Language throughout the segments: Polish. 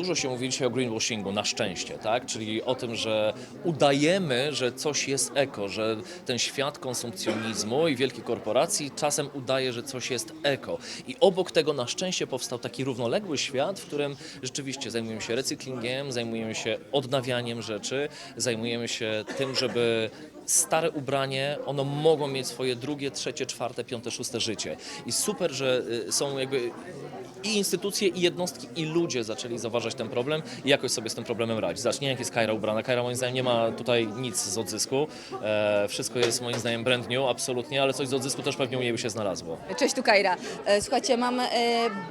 Dużo się mówi dzisiaj o greenwashingu, na szczęście, tak? Czyli o tym, że udajemy, że coś jest eko, że ten świat konsumpcjonizmu i wielkich korporacji czasem udaje, że coś jest eko. I obok tego na szczęście powstał taki równoległy świat, w którym rzeczywiście zajmujemy się recyklingiem, zajmujemy się odnawianiem rzeczy, zajmujemy się tym, żeby stare ubranie, ono mogło mieć swoje drugie, trzecie, czwarte, piąte, szóste życie. I super, że y, są jakby i instytucje, i jednostki, i ludzie zaczęli zauważać ten problem i jakoś sobie z tym problemem radzić. Zacznij, jak jest Kaira ubrana. Kaira moim zdaniem nie ma tutaj nic z odzysku. E, wszystko jest moim zdaniem brand new, absolutnie, ale coś z odzysku też pewnie u niej by się znalazło. Cześć, tu Kajra. E, Słuchajcie, mam e,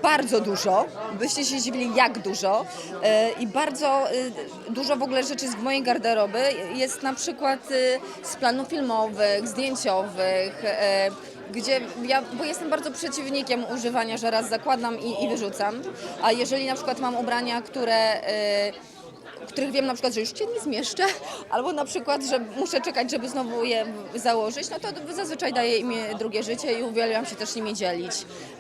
bardzo dużo, byście się dziwili jak dużo e, i bardzo e, dużo w ogóle rzeczy z mojej garderoby jest na przykład e, z planów filmowych, zdjęciowych, e, gdzie ja, bo jestem bardzo przeciwnikiem używania, że raz zakładam i, i wyrzucam, a jeżeli na przykład mam ubrania, które... których wiem na przykład, że już cię nie zmieszczę, albo na przykład, że muszę czekać, żeby znowu je założyć, no to zazwyczaj daję im drugie życie i uwielbiam się też nimi dzielić.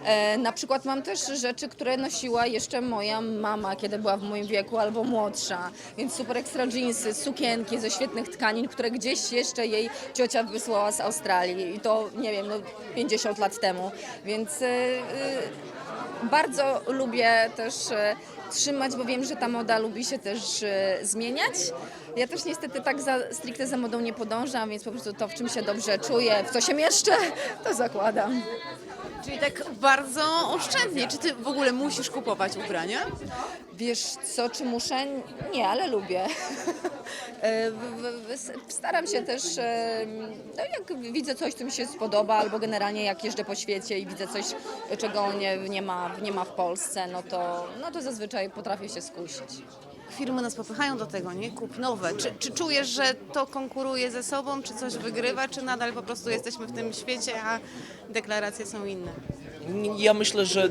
E, na przykład mam też rzeczy, które nosiła jeszcze moja mama, kiedy była w moim wieku, albo młodsza, więc super ekstra jeansy, sukienki ze świetnych tkanin, które gdzieś jeszcze jej ciocia wysłała z Australii. I to, nie wiem, no 50 lat temu, więc... E, e, bardzo lubię też e, trzymać, bo wiem, że ta moda lubi się też e, zmieniać. Ja też niestety tak za, stricte za modą nie podążam, więc po prostu to, w czym się dobrze czuję, w co się mieszczę, to zakładam. Czyli tak bardzo oszczędnie. Czy ty w ogóle musisz kupować ubrania? Wiesz co, czy muszę? Nie, ale lubię. E, Staram się też, e, no jak widzę coś, co mi się spodoba, albo generalnie jak jeżdżę po świecie i widzę coś, czego nie, nie, ma, nie ma w Polsce, no to, no to zazwyczaj potrafię się skusić. Firmy nas popychają do tego, nie? Kup nowe. Czy, czy czujesz, że to konkuruje ze sobą, czy coś wygrywa, czy nadal po prostu jesteśmy w tym świecie, a deklaracje są inne? Ja myślę, że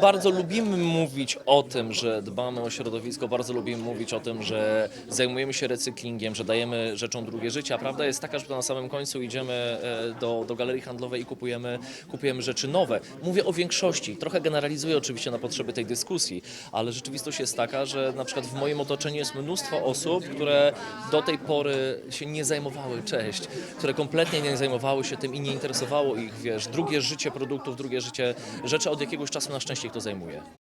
bardzo lubimy mówić o tym, że dbamy o środowisko, bardzo lubimy mówić o tym, że zajmujemy się recyklingiem, że dajemy rzeczom drugie życie, a prawda jest taka, że na samym końcu idziemy e, do, do galerii handlowej i kupujemy, kupujemy rzeczy nowe. Mówię o większości, trochę generalizuję oczywiście na potrzeby tej dyskusji, ale rzeczywistość jest taka, że na przykład w moim otoczeniu jest mnóstwo osób, które do tej pory się nie zajmowały, cześć, które kompletnie nie zajmowały się tym i nie interesowało ich, wiesz, drugie życie produktów, drugie życie rzeczy od jakiegoś czasu na szczęście ich to zajmuje.